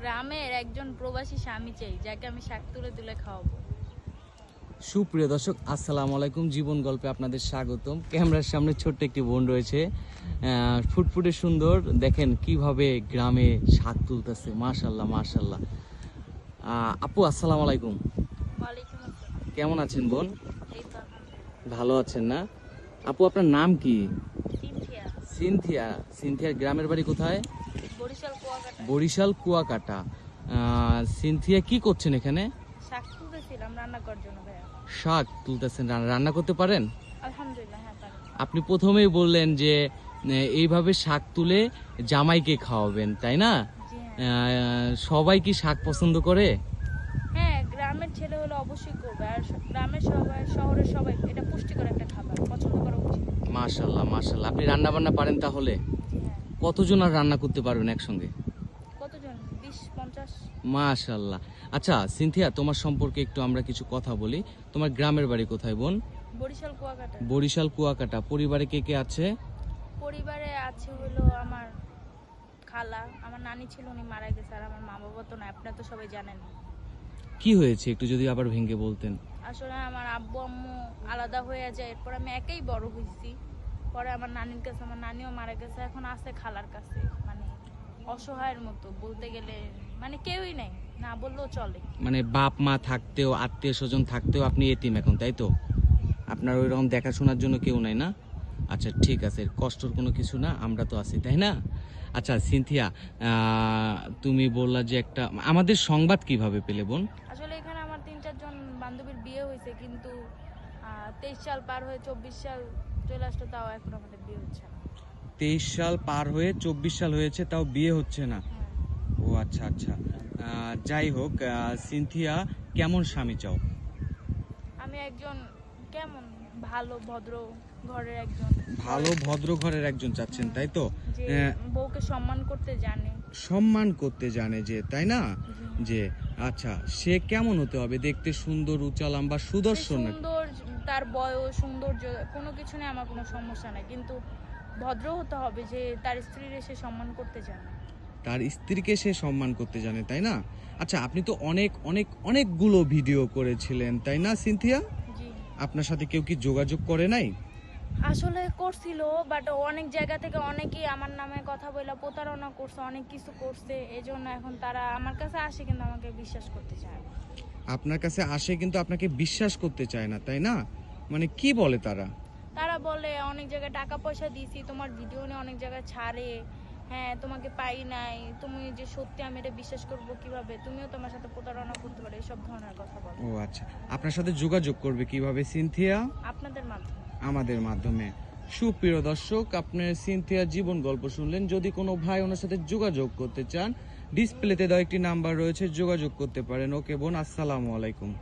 গ্রামের একজন প্রবাসী স্বামী চাই যাকে আমি শাক তুলে তুলে খাওয়াবো। সুপ্রিয় দর্শক আসসালামু আলাইকুম। জীবন গল্পে আপনাদের স্বাগতম। ক্যামেরার সামনে ছোট্ট একটি বোন রয়েছে। ফুটফুটে সুন্দর। দেখেন কীভাবে গ্রামে শাক তুলতেছে। মাশাল্লাহ মাশাল্লাহ আপু আসসালামু আলাইকুম। কেমন আছেন বোন। ভালো আছেন না? আপু আপনার নাম কি? সিনথিয়া। সিনথিয়া। সিনথিয়ার গ্রামের বাড়ি কোথায়? বরিশাল কুয়াকাটা। বরিশাল কুয়াকাটা। সিনথিয়া কি করছেন এখানে? শাক তুলতেছিলাম রান্না করার জন্য ভাইয়া। শাক তুলতেছেন রান্না- করতে পারেন? আলহামদুলিল্লাহ হ্যাঁ পারি। আপনি প্রথমেই বললেন যে এইভাবে শাক তুলে জামাইকে খাওয়াবেন তাই না? হ্যাঁ। সবাই কি শাক পছন্দ করে? হ্যাঁ গ্রামের ছেলে হলে অবশ্যই করবে আর গ্রামের সবাই শহরের সবাই এটা পুষ্টিকর একটা খাবার পছন্দ করা উচিত। মাশাল্লাহ মাশাল্লাহ। আপনি রান্না বান্না পারেন তাহলে? কতজন আর রান্না করতে পারবেন একসঙ্গে? কতজন? বিশ পঞ্চাশ? মাশাল্লাহ। আচ্ছা সিনথিয়া তোমার সম্পর্কে একটু আমরা কিছু কথা বলি। তোমার গ্রামের বাড়ি কোথায় বোন? বরিশাল কুয়াকাটা। বরিশাল কুয়াকাটা। পরিবারে কে কে আছে? পরিবারে আছে হলো আমার খালা। আমার নানি ছিল উনি মারা গেছে আর আমার মা বাবা তো না আপনারা তো সবাই জানেন। কি হয়েছে? একটু যদি আবার ভেঙে বলতেন। আসলে আমার আব্বু আম্মু আলাদা হয়ে যায়। এরপর আমি একাই বড় হয়েছি। পরে আমার নানির কাছে আমার নানিও মারা গেছে এখন আছে খালার কাছে মানে অসহায়ের মতো বলতে গেলে মানে কেউই নেই না বললেও চলে। মানে বাপ মা থাকতেও আত্মীয় স্বজন থাকতেও আপনি এতিম এখন তাই তো? আপনার ওই রকম দেখাশোনার জন্য কেউ নাই না? আচ্ছা ঠিক আছে কষ্টর কোনো কিছু না আমরা তো আছি তাই না? আচ্ছা সিনথিয়া তুমি বললা যে একটা আমাদের সংবাদ কীভাবে পেলে বোন? আসলে এখানে আমার তিন চারজন বান্ধবীর বিয়ে হয়েছে কিন্তু তেইশ সাল পার হয়ে চব্বিশ সাল চলে আসলো তাও এখন আমাদের বিয়ে হচ্ছে না। তেইশ সাল পার হয়ে চব্বিশ সাল হয়েছে তাও বিয়ে হচ্ছে না। হ্যাঁ। ও আচ্ছা আচ্ছা। যাই হোক সিনথিয়া কেমন স্বামী চাও? আমি একজন কেমন? ভালো ভদ্র ঘরের একজন। ভালো ভদ্র ঘরের একজন চাচ্ছেন তাই তো? হ্যাঁ। বউকে সম্মান করতে জানে। সম্মান করতে জানে যে তাই না? যে আচ্ছা সে কেমন হতে হবে? দেখতে সুন্দর উঁচা লম্বা সুদর্শন। সুন্দর তার বয়স সৌন্দর্য কোনো কিছু নিয়ে আমার কোনো সমস্যা নাই। কিন্তু ভদ্র হতে হবে যে তার স্ত্রীর এসে সম্মান করতে জানে। তার স্ত্রীকে সে সম্মান করতে জানে তাই না? আচ্ছা আপনি তো অনেক অনেক অনেকগুলো ভিডিও করেছিলেন তাই না সিনথিয়া? জি। আপনার সাথে কেউ কি যোগাযোগ করে নাই? আসলে করছিল বাট অনেক জায়গা থেকে অনেকেই আমার নামে কথা বলে প্রতারণা করছে অনেক কিছু করছে এজন্য এখন তারা আমার কাছে আসে কিন্তু আমাকে বিশ্বাস করতে চায় না। আপনার কাছে আসে কিন্তু আপনাকে বিশ্বাস করতে চায় না তাই না? মানে কি বলে তারা? তারা বলে অনেক জায়গায় টাকা পয়সা দিয়েছি তোমার ভিডিও নিয়ে অনেক জায়গায় ছাড়ে। হ্যাঁ তোমাকে পাই নাই। তুমি যে সত্যি আমি এটা বিশ্বাস করব কীভাবে? তুমিও তোমার সাথে প্রতারণা করতে পারো এসব ধরনের কথা বলে। ও আচ্ছা। আপনার সাথে যোগাযোগ করবে কীভাবে সিনথিয়া? আপনাদের মাধ্যমে। আমাদের মাধ্যমে। সুপ্রিয় দর্শক, আপনার সিনথিয়া জীবন গল্প শুনলেন। যদি কোনো ভাই ওনার সাথে যোগাযোগ করতে চান, ডিসপ্লেতে দেওয়া একটি নাম্বার রয়েছে, যোগাযোগ করতে পারেন। ওকে বোন, আসসালামু আলাইকুম।